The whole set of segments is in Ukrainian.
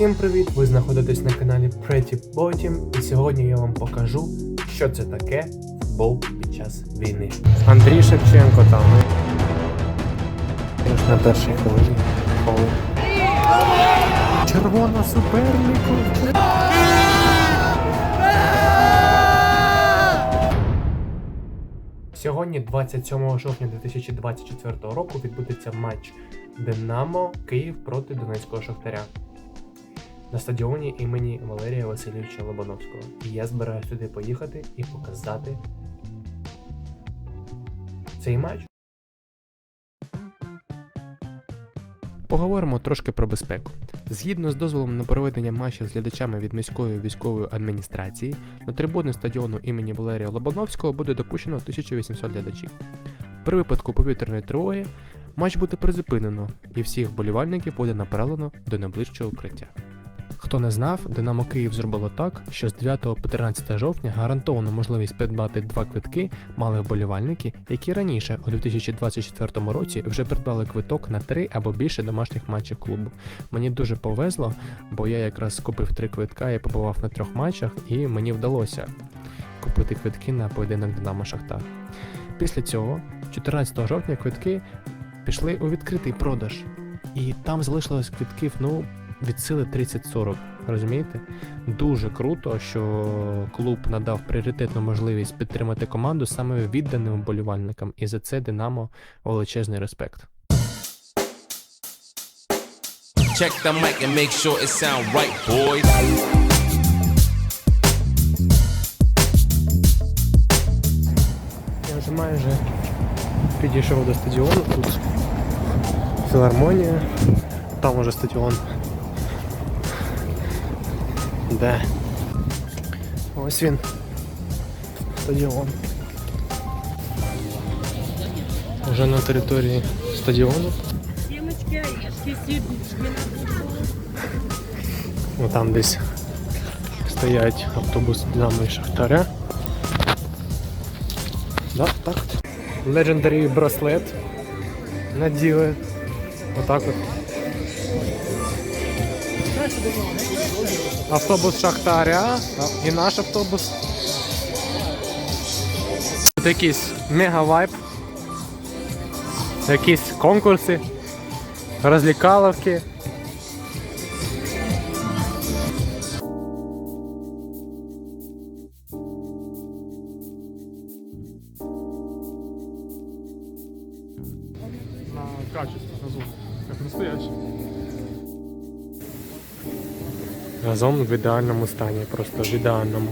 Усім привіт! Ви знаходитесь на каналі Pretty Bottom і сьогодні я вам покажу, що це таке футбол під час війни. Андрій Шевченко там. Я ж на першій хвилині. Червона супернику. Сьогодні, 27 жовтня 2024 року, відбудеться матч Динамо Київ проти Донецького Шахтаря на стадіоні імені Валерія Васильовича Лобановського. І я збираюся сюди поїхати і показати цей матч. Поговоримо трошки про безпеку. Згідно з дозволом на проведення матчів з глядачами від міської військової адміністрації, на трибуни стадіону імені Валерія Лобановського буде допущено 1800 глядачів. При випадку повітряної тривоги матч буде призупинено і всіх вболівальників буде направлено до найближчого укриття. Хто не знав, Динамо Київ зробило так, що з 9 по 13 жовтня гарантовано можливість придбати два квитки мали вболівальники, які раніше у 2024 році вже придбали квиток на три або більше домашніх матчів клубу. Мені дуже повезло, бо я якраз купив три квитка і побував на трьох матчах, і мені вдалося купити квитки на поєдинок Динамо Шахтар. Після цього, 14 жовтня, квитки пішли у відкритий продаж, і там залишилось квитків, ну, від сили 30-40. Розумієте? Дуже круто, що клуб надав пріоритетну можливість підтримати команду саме відданим вболівальникам, і за це Динамо величезний респект. Check the mic and make sure it sound right, boys. Я вже майже підійшов до стадіону. Тут філармонія, там уже стадіон. Де? Ось він. Стадіон. Вже на території стадіону. Семечки, орешки, сердечки на. Ну там десь стоять автобус Динамо і Шахтаря. Да, так. Legendary браслет наділи. Отак от. Автобус Шахтаря і наш автобус. Тут якийсь мега вайб. Якісь конкурси, розлікаловки. качество, на звук, как настоящий. Газон в ідеальному стані, просто в ідеальному.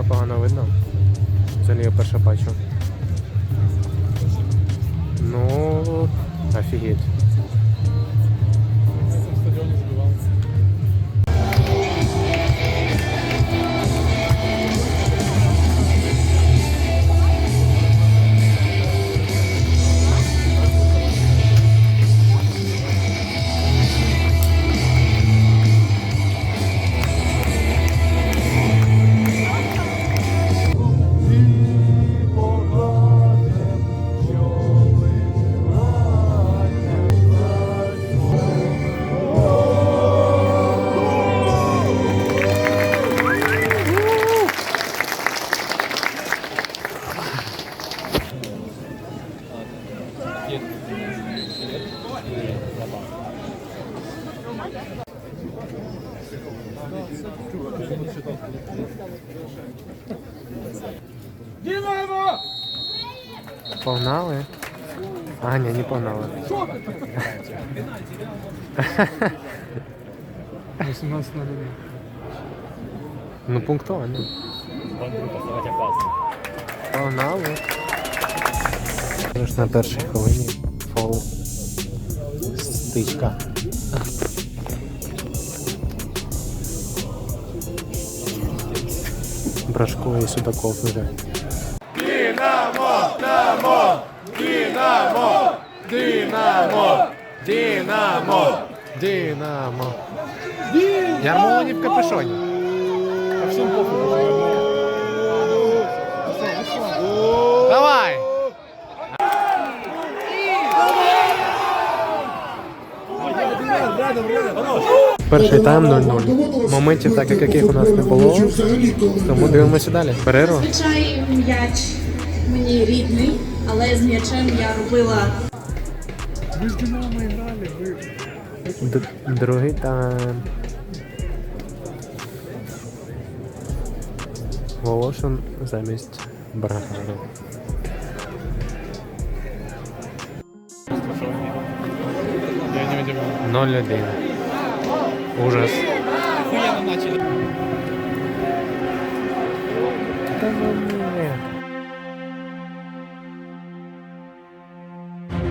Його погано видно. Взагалі я перше бачу. Ну, офігеть. пакет билет. Динамо! Погнали? А, не, не погнали. 18 на людей. Ну, пунктовано. Погнали. Тож на першій хвилині фол стичка. Брашко і Судаков вже. Динамо! Динамо! Динамо! Ярмолані в капюшоні. А всім похуй. Давай! Перший тайм 0-0. Моментів, так як яких у нас не було. Тому дивимося далі. Перерва. Зазвичай м'яч мені рідний, але з м'ячем я робила Ви з Динамо грали, ви. Другий тайм. Волошин замість Баргана. 0-1. Ужас.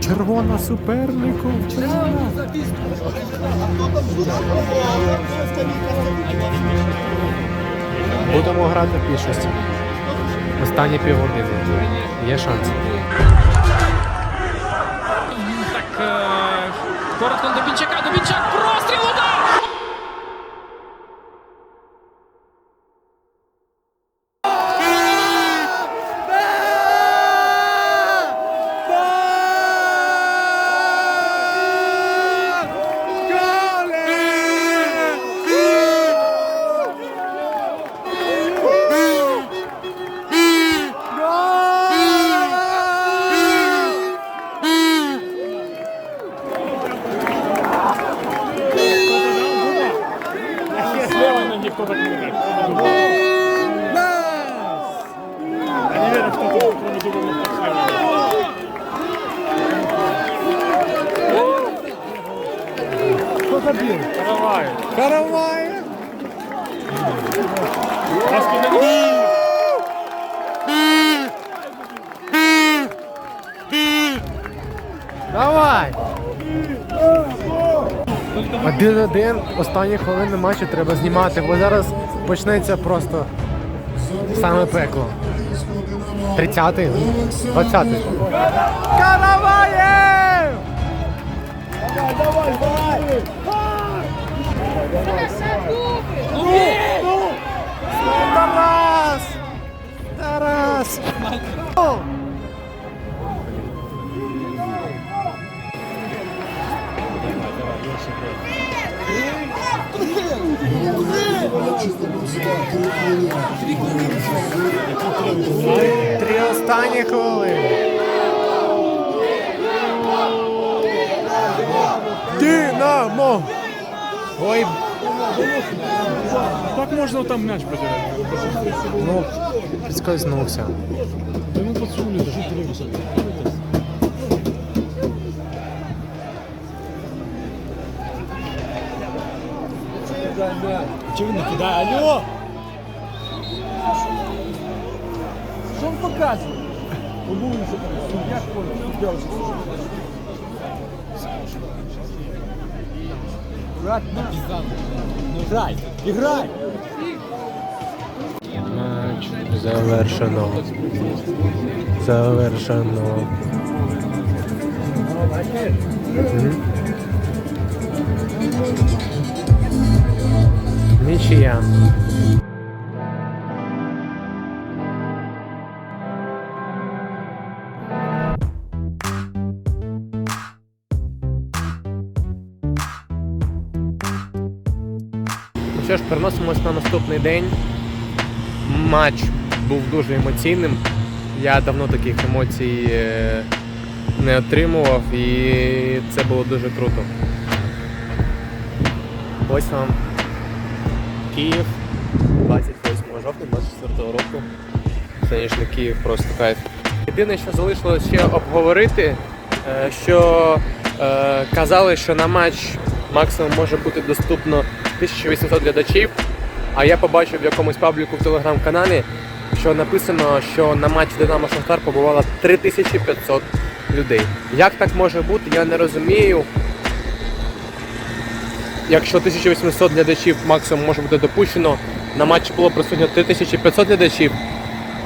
Червона супернику. Червона. Будемо грати в більшості. Останні півгодини. Є шанс. Так, е, коротко до Бінчака, до Бінчак, простріл, удар! Каравай. Давай! Один-один, останні хвилини матчу треба знімати, бо зараз почнеться просто саме пекло. 30-й? 20-й. Караваєв! Тарас! Тарас! Три останні хвилини. Ой, Как можно там мяч потерять? ну, підскользнувся. Да ну подсунули, даже. Чего не кидай? Алло! Что он показывает? Судья понял, судья уже Брат, играй, играй! Матч завершено. Завершено. Нічия. Що ж, переносимось на наступний день. Матч був дуже емоційним. Я давно таких емоцій е, не отримував і це було дуже круто. Ось вам Київ 28 жовтня 24 року. Сонячний Київ просто кайф. Єдине, що залишилось ще обговорити, е, що е, казали, що на матч максимум може бути доступно 1800 глядачів. А я побачив в якомусь пабліку в телеграм-каналі, що написано, що на матч Динамо Шахтар побувало 3500 людей. Як так може бути, я не розумію. Якщо 1800 глядачів максимум може бути допущено, на матчі було присутньо 3500 глядачів.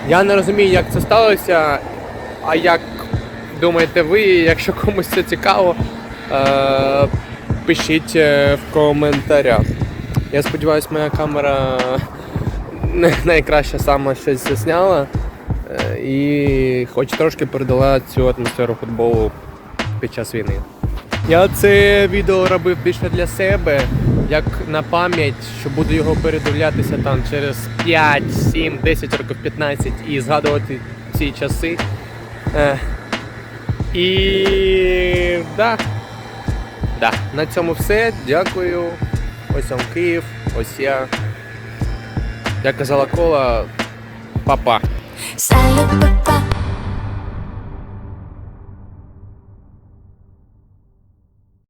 Я не розумію, як це сталося. А як думаєте ви, якщо комусь це цікаво, е- пишіть е, в коментарях. Я сподіваюся, моя камера не найкраще саме щось засняла е, і хоч трошки передала цю атмосферу футболу під час війни. Я це відео робив більше для себе, як на пам'ять, що буду його передивлятися там через 5, 7, 10 років 15 і згадувати ці часи. Е, і да. Да. На цьому все. Дякую. Ось вам Київ, ось я. Як казала кола, папа. But